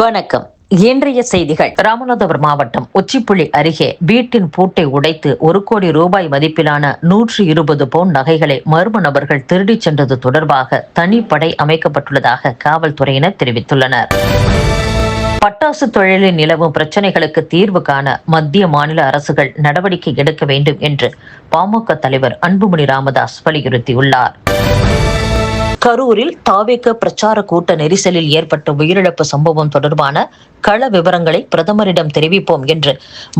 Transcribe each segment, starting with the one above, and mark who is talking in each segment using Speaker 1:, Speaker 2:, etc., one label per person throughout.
Speaker 1: வணக்கம். இன்றைய செய்திகள். ராமநாதபுரம் மாவட்டம் உச்சிப்புள்ளி அருகே வீட்டின் பூட்டை உடைத்து ஒரு கோடி ரூபாய் மதிப்பிலான நூற்றி இருபது பவுன் நகைகளை மர்ம நபர்கள் திருடிச் சென்றது தொடர்பாக தனிப்படை அமைக்கப்பட்டுள்ளதாக காவல்துறையினர் தெரிவித்துள்ளனர். பட்டாசு தொழிலில் நிலவும் பிரச்சனைகளுக்கு தீர்வு காண மத்திய மாநில அரசுகள் நடவடிக்கை எடுக்க வேண்டும் என்று பாமக தலைவர் அன்புமணி ராமதாஸ் வலியுறுத்தியுள்ளார். கரூரில் தாவேக்க பிரச்சார கூட்ட நெரிசலில் ஏற்பட்ட உயிரிழப்பு சம்பவம் தொடர்பான கள விவரங்களை பிரதமரிடம் தெரிவிப்போம் என்று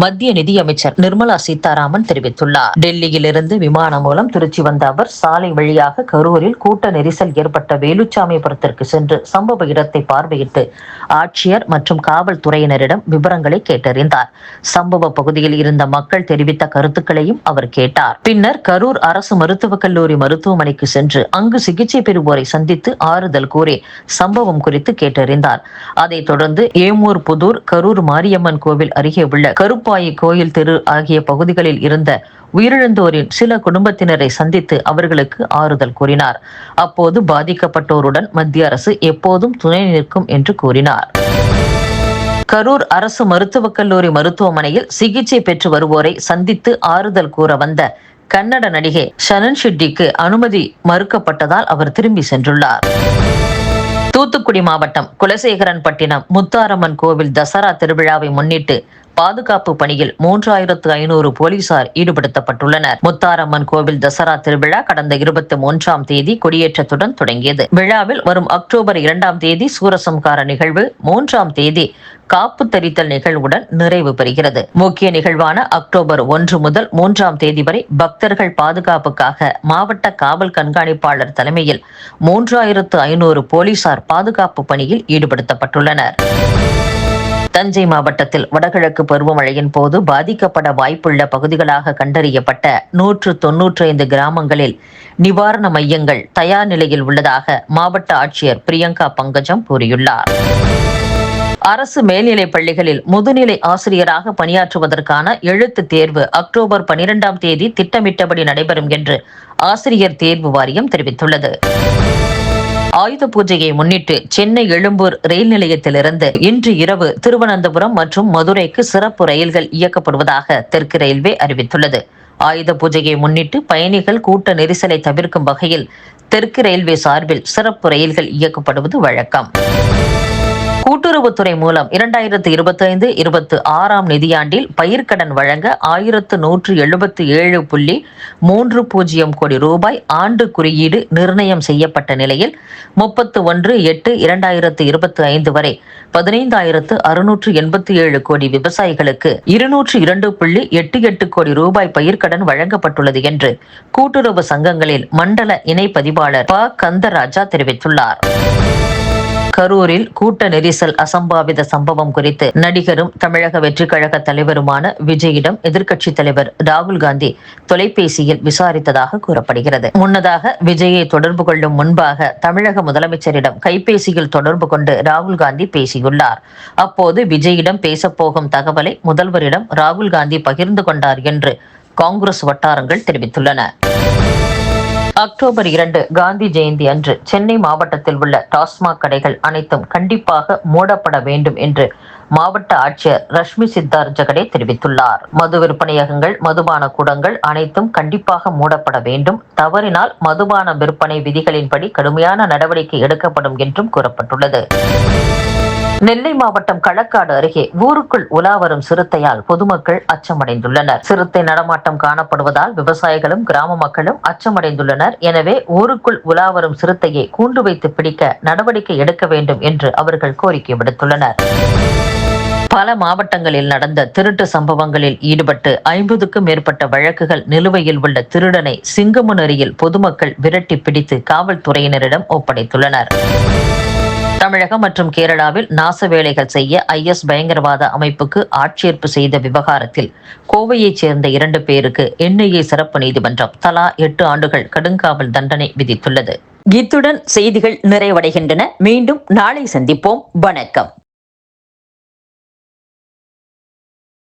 Speaker 1: மத்திய நிதியமைச்சர் நிர்மலா சீதாராமன் தெரிவித்துள்ளார். டெல்லியில் இருந்து விமானம் மூலம் திருச்சி வந்த அவர் சாலை வழியாக கரூரில் கூட்ட நெரிசல் ஏற்பட்ட வேலுச்சாமிபுரத்திற்கு சென்று சம்பவ இடத்தை பார்வையிட்டு ஆட்சியர் மற்றும் காவல்துறையினரிடம் விவரங்களை கேட்டறிந்தார். சம்பவ பகுதியில் இருந்த மக்கள் தெரிவித்த கருத்துக்களையும் அவர் கேட்டார். பின்னர் கரூர் அரசு மருத்துவக் கல்லூரி மருத்துவமனைக்கு சென்று அங்கு சிகிச்சை பெறுவோர் வருவோரை சந்தித்து ஆறுதல் கூறி சம்பவம் குறித்து கேட்டறிந்தார். அதைத் தொடர்ந்து ஏமூர் புதூர் கரூர் மாரியம்மன் கோவில் அருகே உள்ள கருப்பாயி கோயில் தெரு ஆகிய பகுதிகளில் இருந்த உயிரிழந்தோரின் சில குடும்பத்தினரை சந்தித்து அவர்களுக்கு ஆறுதல் கூறினார். அப்போது பாதிக்கப்பட்டோருடன் மத்திய அரசு எப்போதும் துணை நிற்கும் என்று கூறினார். கரூர் அரசு மருத்துவக் கல்லூரி மருத்துவமனையில் சிகிச்சை பெற்று வருவோரை சந்தித்து ஆறுதல் கூற வந்த கன்னட நடிகை ஷனன் ஷெட்டிக்கு அனுமதி மறுக்கப்பட்டதால் அவர் திரும்பி சென்றுள்ளார். தூத்துக்குடி மாவட்டம் குலசேகரன் பட்டினம் முத்தாரம்மன் கோவில் தசரா திருவிழாவை முன்னிட்டு பாதுகாப்பு பணியில் மூன்றாயிரத்து ஐநூறு போலீசார் ஈடுபடுத்தப்பட்டுள்ளனர். முத்தாரம்மன் கோவில் தசரா திருவிழா கடந்த இருபத்தி மூன்றாம் தேதி கொடியேற்றத்துடன் தொடங்கியது. விழாவில் வரும் அக்டோபர் இரண்டாம் தேதி சூரசம்கார நிகழ்வு மூன்றாம் தேதி காப்பு தரித்தல் நிகழ்வுடன் நிறைவு பெறுகிறது. முக்கிய நிகழ்வான அக்டோபர் ஒன்று முதல் மூன்றாம் தேதி வரை பக்தர்கள் பாதுகாப்புக்காக மாவட்ட காவல் கண்காணிப்பாளர் தலைமையில் மூன்றாயிரத்து ஐநூறு போலீசார் பாதுகாப்பு பணியில் ஈடுபடுத்தப்பட்டுள்ளனர். தஞ்சை மாவட்டத்தில் வடகிழக்கு பருவமழையின் போது பாதிக்கப்பட வாய்ப்புள்ள பகுதிகளாக கண்டறியப்பட்ட நூற்று தொன்னூற்றி ஐந்து கிராமங்களில் நிவாரண மையங்கள் தயார் நிலையில் உள்ளதாக மாவட்ட ஆட்சியர் பிரியங்கா பங்கஜம் கூறியுள்ளார். அரசு மேல்நிலைப் பள்ளிகளில் முதுநிலை ஆசிரியராக பணியாற்றுவதற்கான எழுத்து தேர்வு அக்டோபர் பனிரெண்டாம் தேதி திட்டமிட்டபடி நடைபெறும் என்று ஆசிரியர் தேர்வு வாரியம் தெரிவித்துள்ளது. ஆயுத பூஜையை முன்னிட்டு சென்னை எழும்பூர் ரயில் நிலையத்திலிருந்து இன்று இரவு திருவனந்தபுரம் மற்றும் மதுரைக்கு சிறப்பு ரயில்கள் இயக்கப்படுவதாக தெற்கு ரயில்வே அறிவித்துள்ளது. ஆயுத பூஜையை முன்னிட்டு பயணிகள் கூட்ட நெரிசலை தவிர்க்கும் வகையில் தெற்கு ரயில்வே சார்பில் சிறப்பு ரயில்கள் இயக்கப்படுவது வழக்கம். கூட்டுறவுத்துறை மூலம் இரண்டாயிரத்து இருபத்தி ஐந்து இருபத்தி ஆறாம் நிதியாண்டில் பயிர்க்கடன் வழங்க ஆயிரத்து நூற்று எழுபத்தி ஏழு புள்ளி மூன்று பூஜ்ஜியம் கோடி ரூபாய் ஆண்டு குறியீடு நிர்ணயம் செய்யப்பட்ட நிலையில் முப்பத்து ஒன்று எட்டு இரண்டாயிரத்து இருபத்தி ஐந்து வரை பதினைந்தாயிரத்து அறுநூற்று எண்பத்தி ஏழு கோடி விவசாயிகளுக்கு இருநூற்று இரண்டு புள்ளி எட்டு எட்டு கோடி ரூபாய் பயிர்க்கடன் வழங்கப்பட்டுள்ளது என்று கூட்டுறவு சங்கங்களில் மண்டல இணை பதிவாளர் ப. கந்தராஜா தெரிவித்துள்ளார். கரூரில் கூட்ட நெரிசல் அசம்பாவித சம்பவம் குறித்து நடிகரும் தமிழக வெற்றிக் கழக தலைவருமான விஜயிடம் எதிர்க்கட்சித் தலைவர் ராகுல் காந்தி தொலைபேசியில் விசாரித்ததாக கூறப்படுகிறது. முன்னதாக விஜயை தொடர்பு கொள்ளும் முன்பாக தமிழக முதலமைச்சரிடம் கைபேசியில் தொடர்பு கொண்டு ராகுல் காந்தி பேசியுள்ளார். அப்போது விஜயிடம் பேசப்போகும் தகவலை முதல்வரிடம் ராகுல் காந்தி பகிர்ந்து கொண்டார் என்று காங்கிரஸ் வட்டாரங்கள் தெரிவித்துள்ளன. அக்டோபர் இரண்டு காந்தி ஜெயந்தி அன்று சென்னை மாவட்டத்தில் உள்ள டாஸ்மாக் கடைகள் அனைத்தும் கண்டிப்பாக மூடப்பட வேண்டும் என்று மாவட்ட ஆட்சியர் ரஷ்மி சித்தார் ஜெகடே தெரிவித்துள்ளார். மது விற்பனையகங்கள் மதுபான கூடங்கள் அனைத்தும் கண்டிப்பாக மூடப்பட வேண்டும். தவறினால் மதுபான விற்பனை விதிகளின்படி கடுமையான நடவடிக்கை எடுக்கப்படும் என்றும் கூறப்பட்டுள்ளது. நெல்லை மாவட்டம் களக்காடு அருகே ஊருக்குள் உலா வரும் சிறுத்தையால் பொதுமக்கள் அச்சமடைந்துள்ளனர். சிறுத்தை நடமாட்டம் காணப்படுவதால் விவசாயிகளும் கிராம மக்களும் அச்சமடைந்துள்ளனர். எனவே ஊருக்குள் உலா வரும் சிறுத்தையை கூண்டு வைத்து பிடிக்க நடவடிக்கை எடுக்க வேண்டும் என்று அவர்கள் கோரிக்கை விடுத்துள்ளனர். பல மாவட்டங்களில் நடந்த திருட்டு சம்பவங்களில் ஈடுபட்டு ஐம்பதுக்கும் மேற்பட்ட வழக்குகள் நிலுவையில் உள்ள திருடனை சிங்கமுனரியில் பொதுமக்கள் விரட்டி பிடித்து காவல்துறையினரிடம் ஒப்படைத்துள்ளனர். தமிழகம் மற்றும் கேரளாவில் நாச வேலைகள் செய்ய ஐஎஸ் பயங்கரவாத அமைப்புக்கு ஆட்சேர்ப்பு செய்த விவகாரத்தில் கோவையைச் சேர்ந்த இரண்டு பேருக்கு என்ஐஏ சிறப்பு நீதிமன்றம் தலா எட்டு ஆண்டுகள் கடுங்காவல் தண்டனை விதித்துள்ளது. இத்துடன் செய்திகள் நிறைவடைகின்றன. மீண்டும் நாளை சந்திப்போம். வணக்கம்.